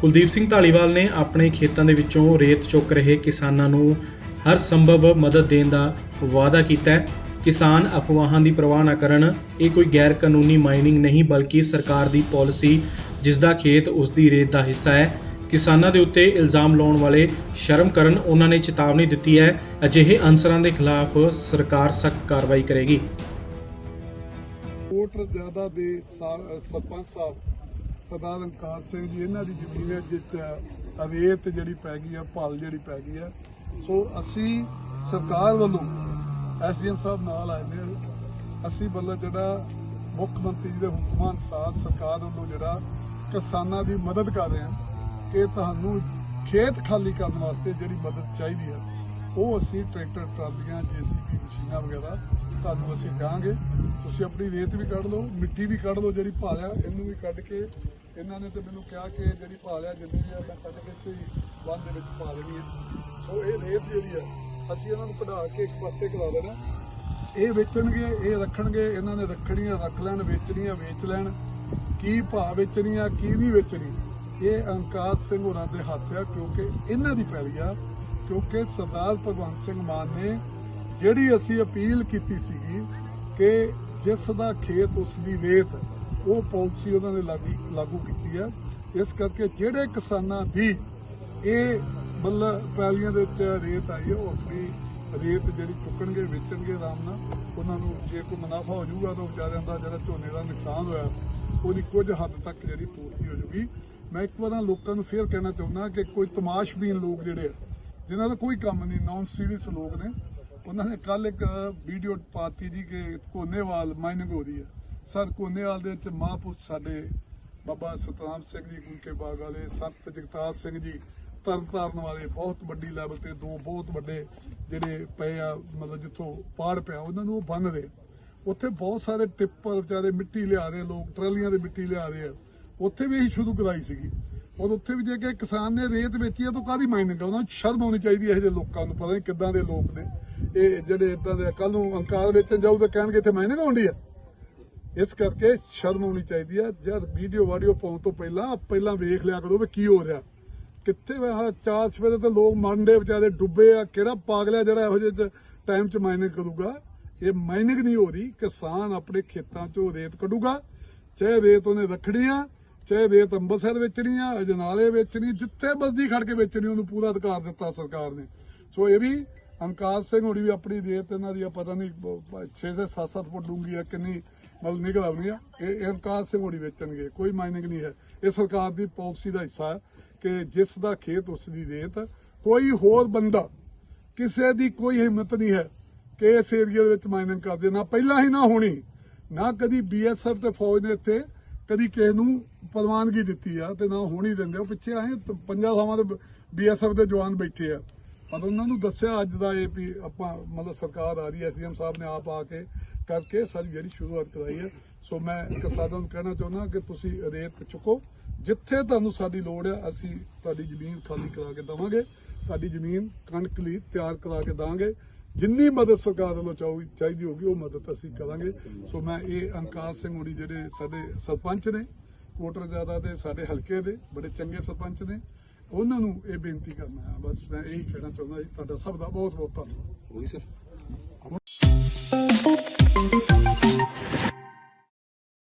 ਕੁਲਦੀਪ ਸਿੰਘ ਢਾਲੀਵਾਲ ਨੇ ਆਪਣੇ ਖੇਤਾਂ ਦੇ ਵਿੱਚੋਂ ਰੇਤ ਚੁੱਕ ਰਹੇ ਕਿਸਾਨਾਂ ਨੂੰ ਹਰ ਸੰਭਵ ਮਦਦ ਦੇਣ ਦਾ ਵਾਅਦਾ ਕੀਤਾ ਹੈ। ਕਿਸਾਨ ਅਫਵਾਹਾਂ ਦੀ ਪਰਵਾਹ ਨਾ ਕਰਨ। ਇਹ ਕੋਈ ਗੈਰ ਕਾਨੂੰਨੀ ਮਾਈਨਿੰਗ ਨਹੀਂ, ਬਲਕਿ ਸਰਕਾਰ ਦੀ ਪਾਲਿਸੀ ਜਿਸ ਦਾ ਖੇਤ ਉਸ ਦੀ ਰੇਤ ਦਾ ਹਿੱਸਾ ਹੈ। ਕਿਸਾਨਾਂ ਦੇ ਉੱਤੇ ਇਲਜ਼ਾਮ ਲਾਉਣ ਵਾਲੇ ਸ਼ਰਮ ਕਰਨ ਉਹਨਾਂ ਨੇ ਚੇਤਾਵਨੀ ਦਿੱਤੀ ਹੈ। ਅਜਿਹੇ ਅਨਸਰਾਂ ਦੇ ਖਿਲਾਫ ਸਰਕਾਰ ਸਖਤ ਕਾਰਵਾਈ ਕਰੇਗੀ। ਕੋਟ ਜ਼ਿਆਦਾ ਦੇ ਸਰਪੰਚ ਸਾਹਿਬ ਸਰਦਾਰ ਅੰਕਾਰ ਸਿੰਘ ਜੀ, ਇਹਨਾਂ ਦੀ ਜ਼ਮੀਨ ਹੈ ਜਿਸ 'ਚ ਰੇਤ ਜਿਹੜੀ ਪੈ ਗਈ ਆ ਭਲ ਜਿਹੜੀ ਪੈ ਗਈ ਆ ਸੋ ਅਸੀਂ ਸਰਕਾਰ ਵੱਲੋਂ ਐਸਡੀਐਮ ਸਾਹਿਬ ਨਾਲ ਆਏ ਨੇ। ਅਸੀਂ ਵੱਲੋਂ ਜਿਹੜਾ ਮੁੱਖ ਮੰਤਰੀ ਜੀ ਦੇ ਹੁਕਮਾਂ ਅਨੁਸਾਰ ਸਰਕਾਰ ਵੱਲੋਂ ਜਿਹੜਾ ਕਿਸਾਨਾਂ ਦੀ ਮਦਦ ਕਰ ਰਹੇ ਹਾਂ ਕਿ ਤੁਹਾਨੂੰ ਖੇਤ ਖਾਲੀ ਕਰਨ ਵਾਸਤੇ ਜਿਹੜੀ ਮਦਦ ਚਾਹੀਦੀ ਹੈ, ਉਹ ਅਸੀਂ ਟਰੈਕਟਰ, ਟਰਾਲੀਆਂ, ਜੀਸੀਬੀ, ਮਸ਼ੀਨਾਂ ਵਗੈਰਾ ਤੁਹਾਨੂੰ ਅਸੀਂ ਕਹਾਂਗੇ ਤੁਸੀਂ ਆਪਣੀ ਰੇਤ ਵੀ ਕੱਢ ਲਓ, ਮਿੱਟੀ ਵੀ ਕੱਢ ਲਓ ਜਿਹੜੀ ਭਾਲਿਆ, ਇਹਨੂੰ ਵੀ ਕੱਢ ਕੇ ਇਹਨਾਂ ਨੇ ਤੇ ਮੈਨੂੰ ਕਿਹਾ ਕਿ ਜਿਹੜੀ ਭਾਲਿਆ ਜਿੰਨੀ ਵੀ ਆ, ਮੈਂ ਕੱਢ ਕੇ ਸਹੀ ਬੰਦ ਦੇ ਵਿੱਚ ਪਾ ਦੇਣੀ ਹੈ ਸੋ ਇਹ ਰੇਤ ਜਿਹੜੀ ਆ, ਅਸੀਂ ਇਹਨਾਂ ਨੂੰ ਕਢਾ ਕੇ ਇੱਕ ਪਾਸੇ ਕਰਾ ਦੇਣਾ। ਇਹ ਵੇਚਣਗੇ, ਇਹ ਰੱਖਣਗੇ, ਇਹਨਾਂ ਨੇ ਰੱਖਣੀਆਂ, ਰੱਖ ਲੈਣ, ਵੇਚਣੀਆਂ, ਵੇਚ ਲੈਣ। ਕੀ ਭਾਅ ਵੇਚਣੀ ਆ, ਕੀ ਨਹੀਂ ਵੇਚਣੀ, ਇਹ ਅੰਕਾਸ ਸਿੰਘ ਹੋਰਾਂ ਦੇ ਹੱਥ ਆ, ਕਿਉਂਕਿ ਇਹਨਾਂ ਦੀ ਪੈਲੀ ਆ, ਕਿਉਂਕਿ ਸਰਦਾਰ ਭਗਵੰਤ ਸਿੰਘ ਮਾਨ ਨੇ ਜਿਹੜੀ ਅਸੀਂ ਅਪੀਲ ਕੀਤੀ ਸੀਗੀ ਕਿ ਜਿਸ ਦਾ ਖੇਤ ਉਸ ਦੀ ਰੇਤ, ਉਹ ਪਾਲਿਸੀ ਉਹਨਾਂ ਨੇ ਲਾਗੂ ਕੀਤੀ ਆ ਇਸ ਕਰਕੇ ਜਿਹੜੇ ਕਿਸਾਨਾਂ ਦੀ ਇਹ ਮਤਲਬ ਪੈਲੀਆਂ ਦੇ ਵਿੱਚ ਰੇਤ ਆਈ ਹੈ, ਉਹ ਆਪਣੀ ਰੇਤ ਜਿਹੜੀ ਚੁੱਕਣਗੇ, ਵੇਚਣਗੇ ਆਰਾਮ ਨਾਲ, ਉਹਨਾਂ ਨੂੰ ਜੇ ਕੋਈ ਮੁਨਾਫਾ ਹੋ ਜਾਊਗਾ ਤਾਂ ਵਿਚਾਰਿਆਂ ਦਾ ਜਿਹੜਾ ਝੋਨੇ ਦਾ ਨੁਕਸਾਨ ਹੋਇਆ, ਉਹਦੀ ਕੁਝ ਹੱਦ ਤੱਕ ਜਿਹੜੀ ਪੂਰਤੀ ਹੋ ਜਾਊਗੀ। ਮੈਂ ਇੱਕ ਵਾਰ ਲੋਕਾਂ ਨੂੰ ਫੇਰ ਕਹਿਣਾ ਚਾਹੁੰਦਾ ਕਿ ਕੋਈ ਤਮਾਸ਼ਬੀਨ ਲੋਕ ਜਿਹੜੇ ਆ, ਜਿਨ੍ਹਾਂ ਦਾ ਕੋਈ ਕੰਮ ਨਹੀਂ ਨਾਨ ਸੀਰੀਅਸ ਲੋਕ ਨੇ ਉਹਨਾਂ ਨੇ ਕੱਲ ਇੱਕ ਵੀਡੀਓ ਪਾਤੀ ਜੀ ਕਿ ਕੋਨੇਵਾਲ ਮਾਈਨਿੰਗ ਹੋ ਰਹੀ ਹੈ। ਸਰ, ਕੋਨੇਵਾਲ ਦੇ ਵਿੱਚ ਮਹਾਂਪੁਰਸ਼ ਸਾਡੇ ਬਾਬਾ ਸਤਨਾਮ ਸਿੰਘ ਜੀ ਗੁੰਕੇ ਬਾਗ ਵਾਲੇ, ਸੰਤ ਜਗਤਾਰ ਸਿੰਘ ਜੀ, ਤਰਨਤਾਰਨ ਵਾਲੇ, ਬਹੁਤ ਵੱਡੀ ਲੈਵਲ ਤੇ ਦੋ ਬਹੁਤ ਵੱਡੇ ਜਿਹੜੇ ਪਏ ਆ, ਮਤਲਬ ਜਿੱਥੋਂ ਪਾੜ ਪਿਆ, ਉਹਨਾਂ ਨੂੰ ਉਹ ਬੰਨਦੇ ਉੱਥੇ ਬਹੁਤ ਸਾਰੇ ਟਿੱਪਰ ਵਿਚਾਰੇ ਮਿੱਟੀ ਲਿਆ ਰਹੇ, ਲੋਕ ਟਰਾਲੀਆਂ ਦੇ ਮਿੱਟੀ ਲਿਆ ਰਹੇ ਆ। ਉੱਥੇ ਵੀ ਇਹੀ ਸ਼ੁਰੂ ਕਰਾਈ ਸੀਗੀ। ਔਰ ਉੱਥੇ ਵੀ ਜੇ ਕਿ ਕਿਸਾਨ ਨੇ ਰੇਤ ਵੇਚੀ ਆ, ਤਾਂ ਕਾਦੀ ਮਾਇਨਿੰਗ ਆ ਸ਼ਰਮ ਆਉਣੀ ਚਾਹੀਦੀ ਹੈ ਇਹ ਜਿਹੇ ਲੋਕਾਂ ਨੂੰ, ਪਤਾ ਨਹੀਂ ਕਿੱਦਾਂ ਦੇ ਲੋਕ ਨੇ। ਇਹ ਜਿਹੜੇ ਇਦਾਂ ਦੇ ਕੱਲ ਨੂੰ ਅੰਕਾਰ ਵੇਚਣ ਜਾਊ ਤਾਂ ਕਹਿਣਗੇ ਇੱਥੇ ਮਾਇਨਿੰਗ ਹੋਣੀ ਆ? ਇਸ ਕਰਕੇ ਸ਼ਰਮ ਆਉਣੀ ਚਾਹੀਦੀ ਆ। ਜਦ ਵੀਡੀਓ ਵਾਡੀਓ ਪਾਉਣ ਤੋਂ ਪਹਿਲਾਂ ਪਹਿਲਾਂ ਵੇਖ ਲਿਆ ਕਰੋ ਵੀ ਕੀ ਹੋ ਰਿਹਾ। ਕਿੱਥੇ ਆਹ ਚਾਰ ਸਵੇਰੇ ਤੇ ਲੋਕ ਮੰਡੇ ਵਿਚਾਰੇ ਡੁੱਬੇ ਆ, ਕਿਹੜਾ ਪਾਗਲਿਆ ਜਿਹੜਾ ਇਹੋ ਜਿਹੇ ਟਾਈਮ 'ਚ ਮਾਈਨਿੰਗ ਕਰੂਗਾ? ਇਹ ਮਾਈਨਿੰਗ ਨਹੀਂ ਹੋ ਰਹੀ। ਕਿਸਾਨ ਆਪਣੇ ਖੇਤਾਂ 'ਚੋਂ ਰੇਤ ਕੱਢੂਗਾ, ਚਾਹੇ ਰੇਤ ਉਹਨੇ ਰੱਖਣੀ ਆ ਚਾਹੇ ਰੇਤ ਅੰਮ੍ਰਿਤਸਰ ਵੇਚਣੀ ਆ, ਅਜਨਾਲੇ ਵੇਚਣੀ, ਜਿੱਥੇ ਮਰਜ਼ੀ ਖੜ ਕੇ ਵੇਚਣੀ, ਉਹਨੂੰ ਪੂਰਾ ਅਧਿਕਾਰ ਦਿੱਤਾ ਸਰਕਾਰ ਨੇ। ਸੋ ਇਹ ਵੀ ਅੰਕਾਰ ਸਿੰਘ ਹੋਣੀ ਵੀ ਆਪਣੀ ਰੇਤ, ਇਹਨਾਂ ਦੀ ਪਤਾ ਨਹੀਂ 6 ਸੇ 7-7 ਫੁੱਟ ਡੂੰਗੀ ਆ, ਕਿੰਨੀ ਮਤਲਬ ਨਿਕਲ ਆਉਣੀ ਆ। ਇਹ ਇਹ ਅੰਕਾਰ ਸਿੰਘ ਹੋਣੀ ਵੇਚਣਗੇ, ਕੋਈ ਮਾਈਨਿੰਗ ਨਹੀਂ ਹੈ। ਇਹ ਸਰਕਾਰ ਦੀ ਪਾਲਿਸੀ ਦਾ ਹਿੱਸਾ ਹੈ ਕਿ ਜਿਸ ਦਾ ਖੇਤ, ਉਸ ਦੀ ਰੇਤ, ਕੋਈ ਹੋਰ ਬੰਦਾ, ਕਿਸੇ ਦੀ ਕੋਈ ਹਿੰਮਤ ਨਹੀਂ ਹੈ ਕਿ ਇਸ ਏਰੀਆ ਦੇ ਵਿੱਚ ਮਾਈਨਿੰਗ ਕਰਦੇ ਨਾ ਪਹਿਲਾਂ ਹੀ ਨਾ ਹੋਣੀ, ਨਾ ਕਦੀ ਬੀਐਸਐਫ ਤੇ ਫੌਜ ਨੇ ਇੱਥੇ ਕਦੀ ਕਿਸੇ ਨੂੰ ਪ੍ਰਵਾਨਗੀ ਦਿੱਤੀ ਆ ਤੇ ਨਾ ਹੋਣੀ ਦਿੰਦੇ। ਉਹ ਪਿੱਛੇ ਆਏ ਪੰਜਾਂ ਥਾਵਾਂ ਤੇ ਬੀਐਸਐਫ ਦੇ ਜਵਾਨ ਬੈਠੇ ਆ। ਪਰ ਉਹਨਾਂ ਨੂੰ ਦੱਸਿਆ ਅੱਜ ਦਾ ਇਹ ਵੀ ਆਪਾਂ ਮਤਲਬ ਸਰਕਾਰ ਆ ਰਹੀ ਹੈ ਐਸਡੀਐਮ ਸਾਹਿਬ ਨੇ ਆਪ ਆ ਕੇ ਕਰਕੇ ਸਾਰੀ ਜਿਹੜੀ ਸ਼ੁਰੂਆਤ ਕਰਾਈ ਹੈ। ਸੋ ਮੈਂ ਕਿਸਾਨਾਂ ਨੂੰ ਕਹਿਣਾ ਚਾਹੁੰਦਾ ਕਿ ਤੁਸੀਂ ਰੇਤ ਚੁੱਕੋ। ਜਿੱਥੇ ਤੁਹਾਨੂੰ ਸਾਡੀ ਲੋੜ ਹੈ, ਅਸੀਂ ਤੁਹਾਡੀ ਜ਼ਮੀਨ ਖਾਲੀ ਕਰਾ ਕੇ ਦਵਾਂਗੇ। ਤੁਹਾਡੀ ਜ਼ਮੀਨ ਕਣਕ ਲਈ ਤਿਆਰ ਕਰਾ ਕੇ ਦਾਂਗੇ। ਜਿੰਨੀ ਮਦਦ ਸਰਕਾਰ ਵੱਲੋਂ ਚਾਹੀਦੀ ਹੋਗੀ ਉਹ ਮਦਦ ਅਸੀਂ ਕਰਾਂਗੇ। ਸੋ ਮੈਂ ਇਹ ਅੰਕਾਰ ਸਿੰਘ ਹੋਣੀ ਜਿਹੜੇ ਸਾਡੇ ਸਰਪੰਚ ਨੇ ਕੋਟਰ ਜ਼ਿਆਦਾ ਦੇ, ਸਾਡੇ ਹਲਕੇ ਦੇ, ਬੜੇ ਚੰਗੇ ਸਰਪੰਚ ਨੇ, ਉਹਨਾਂ ਨੂੰ ਇਹ ਬੇਨਤੀ ਕਰਨਾ ਹੈ। ਬਸ ਮੈਂ ਇਹੀ ਕਹਿਣਾ ਚਾਹੁੰਦਾ ਜੀ, ਤੁਹਾਡਾ ਸਭ ਦਾ ਬਹੁਤ ਬਹੁਤ ਧੰਨਵਾਦ। ਹੋਈ ਸਰ।